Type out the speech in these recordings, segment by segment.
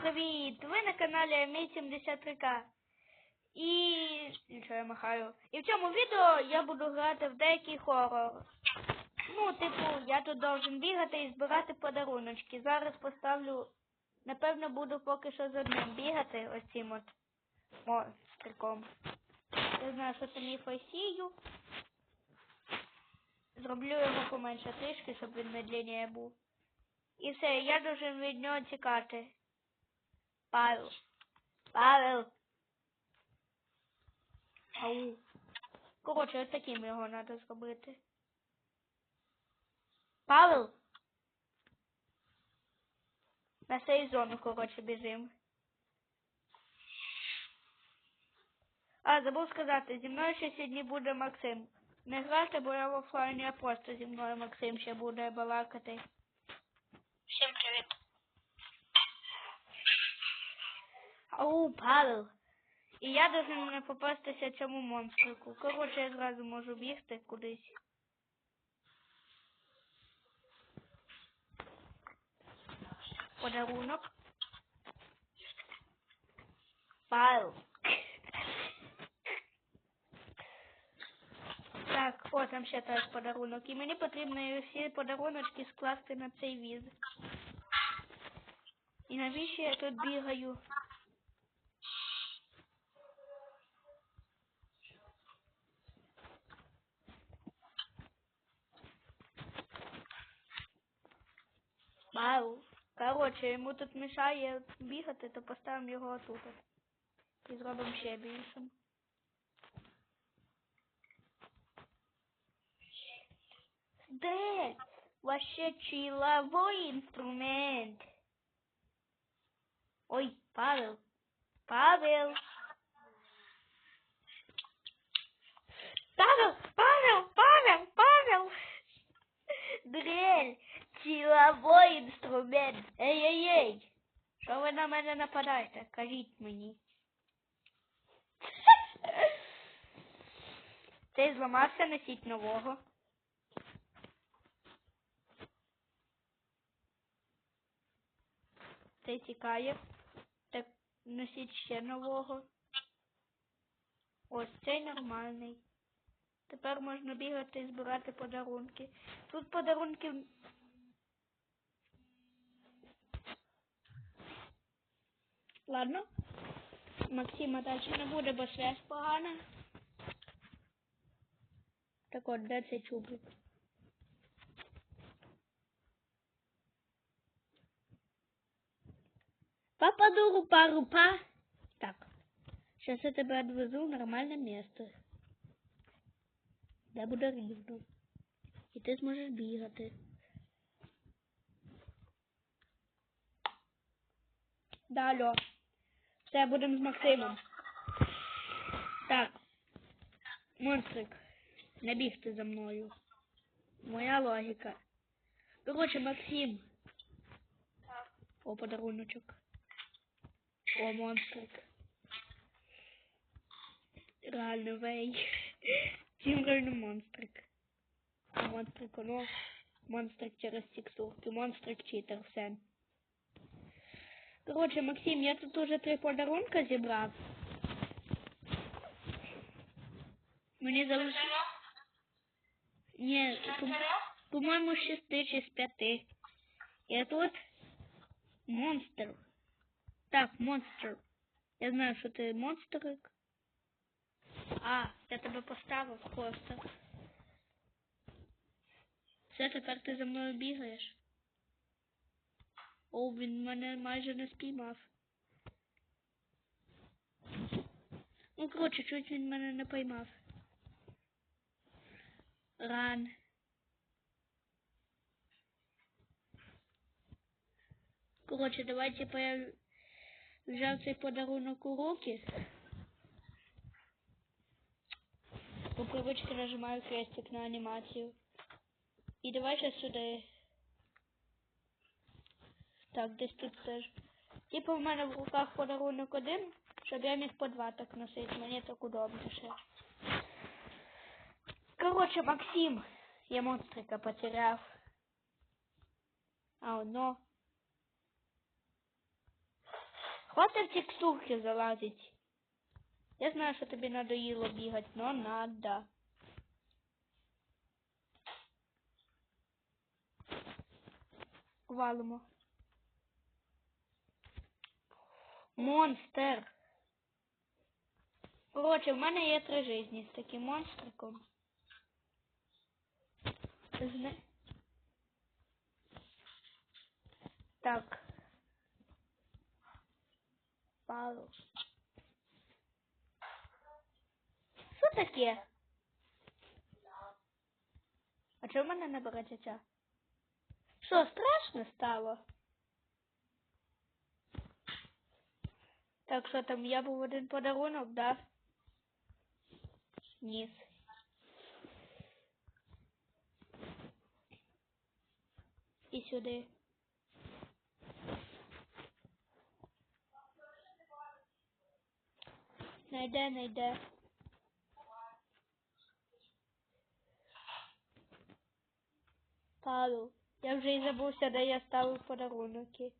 привіт! Ви на каналі Амій 73К. І що я махаю? І в цьому відео я буду грати в деякий хорор. Ну, типу, я тут должен бігати і збирати подаруночки. Зараз поставлю. Напевно, буду поки що з одним бігати, ось цим от О, монстриком. Я знаю, що це мій фасію. Зроблю його поменше трішки, щоб він медленніше був. І все, я должен від нього тікати. Павел. Павел. Ау. Коротше, ось таким його треба зробити. Павел. На цей зону, коротше, біжим. А, забув сказати, зі мною ще сьогодні буде Максим. Не грати, бо я в офлайні, а просто зі мною Максим ще буде балакати. Всім привіт. Ау, Павел. І я должен не попастися цьому монстрику. Коротше, я зразу можу бігти кудись. Подарунок. Павел. Так, о, там ще теж подарунок. І мені потрібно всі подаруночки скласти на цей віз. І навіщо я тут бігаю? Вау. Коротше, йому тут мішає бігати, то поставимо його тут. І зробимо ще більшим. Де? Ваше чиловой інструмент. Ой, Павел. Павел. Павел, Павел, Павел, Павел. Дрель, силовой інструмент. Ей-ей-ей. Що ви на мене нападаєте? Кажіть мені. Цей зламався, носіть нового. Цей тікає. Так, носіть ще нового. Ось цей нормальний. Тепер можна бігати і збирати подарунки. Тут подарунки. Ладно. Максима далі не буде, бо связь погана. Так от, де цей чубрик? Папа дуру пару па. Так. Сейчас я тебе отвезу в нормальное место. Де буде рівно. І ти зможеш бігати. Да, алло. Все, будемо з Максимом. Так. Монстрик. Не бігти за мною. Моя логіка. Коротше, Максим. О, подаруночок. О, монстрик. Реально вей. Чим реально монстрик. Монстрик, ну, монстрик через текстурки. Монстрик читер, все. Коротше, Максим, я тут уже три подарунка зібрав. Мені залишилось... Ні, по- по-моєму, з шести чи з п'яти. І тут монстр. Так, монстр. Я знаю, що ти монстрик. А, я тебе поставив просто. Все, тепер ти за мною бігаєш. О, він мене майже не спіймав. Ну, коротше, чуть він мене не поймав. Ран. Коротше, давайте я взяв цей подарунок у руки. По привычке нажимаю крестик на анимацию. И давай сейчас сюда. Так, десь тут теж. Типу в мене в руках подарунок один, щоб я міг по два так носити. Мені так удобніше. Короче, Максим, я монстрика потеряв. А одно. Хватит в текстурки залазить. Я знаю, що тобі надоїло бігати, но надо. Валимо. Монстр. Коротше, в мене є три жизні з таким монстриком. Зне... Так. Пару. Що таке? А чого в мене не береться? Що, страшно стало? Так, що там, я був один подарунок, да? Ніс. І сюди. Не йде, не йде. Павел, я вже і забувся, де я ставив подарунки.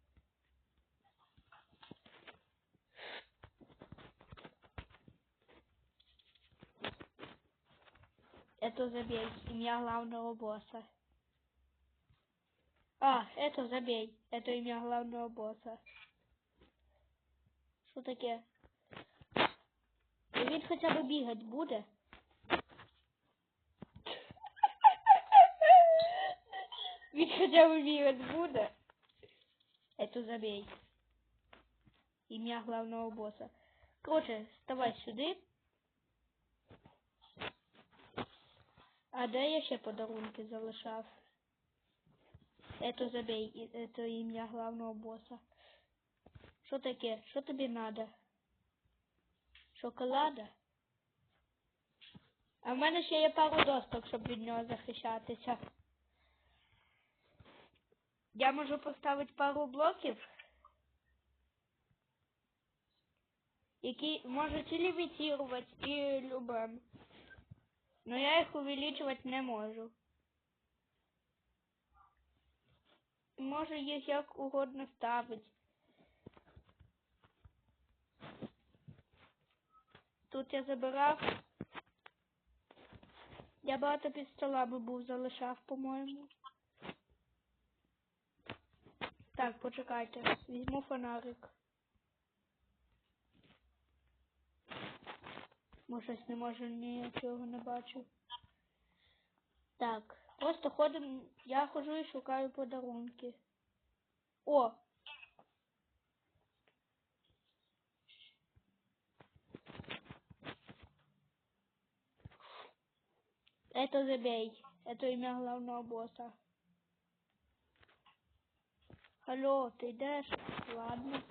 Это забей, имя главного босса. А, это забей, это имя главного босса. Що таке? І Він хоча б бігати буде. Він хоча б бігати буде. Это забей. Ім'я главного босса. Короче, вставай сюди. А де я ще подарунки залишав? Это забей, это ім'я главного босса. Що таке? Що тобі надо? Шоколада? А в мене ще є пару досток, щоб від нього захищатися. Я можу поставити пару блоків, які можуть і левітувати, і любим. Но я їх увеличувати не можу. Можу їх як угодно ставити. Тут я забирав. Я багато під столами був залишав, по-моєму. Так, почекайте. Візьму фонарик. Бо щось не можу нічого не бачу. Так, просто ходимо. Я ходжу і шукаю подарунки. О! Это забей. Это имя главного босса. Алло, ты идешь? Ладно.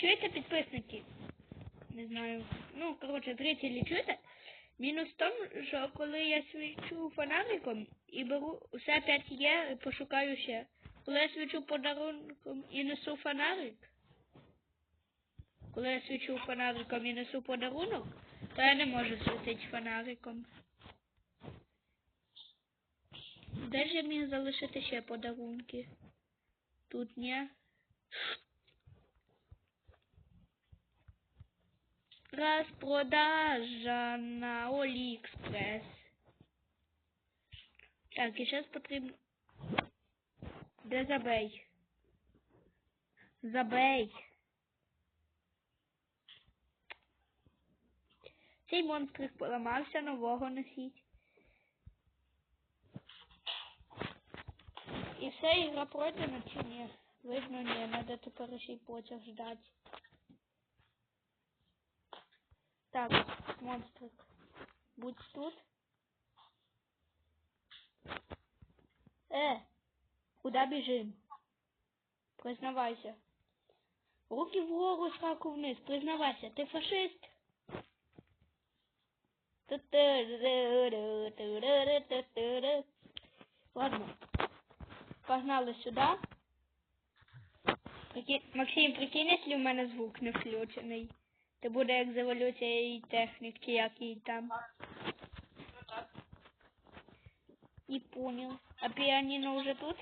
Чуєте підписники? Не знаю. Ну, коротше, зрителі чуєте? Мінус в тому, що коли я свічу фонариком і беру усе 5 є, пошукаю ще. Коли я свічу подарунком і несу фонарик, коли я свічу фонариком і несу подарунок, то я не можу світити фонариком. Де ж я міг залишити ще подарунки? Тут ні. Распродажа на Алиэкспресс. Так, і зараз потрібно. Де забей? Забей. Цей монстрик поламався, нового носіть. І все, ігра пройдена чи ні? Видно, ні, надо тепер ще й потяг ждать. Так, монстрик. Будь тут. Э, куда бежим? Признавайся. Руки вгору, сраку вниз. Признавайся, ты фашист? Ладно. Погнали сюда. Прикинь- Максим, прикинь, якщо в мене звук не включений. То буде як з еволюцією техніки, як і там. Ну так. Не понял. А пианино уже тут?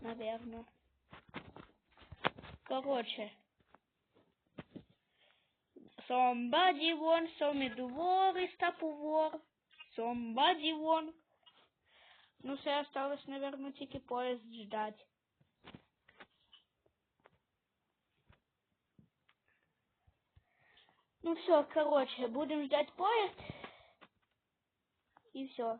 Наверное. Короче. Somebody won, so me do war и stop war. Somebody won. Ну, все осталось, наверное, тільки поезд ждать. Ну все, короче, будем ждать поезд. И все.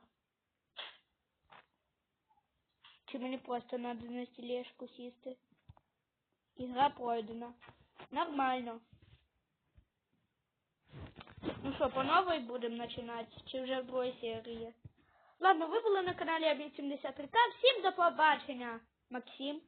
Чи мені просто надо на тележку сісти? Ігра пройдена. Нормально. Ну що, по новой будем начинать? Чи вже в другій серії? Ладно, ви були на каналі Абін 73К. Всім до побачення. Максим.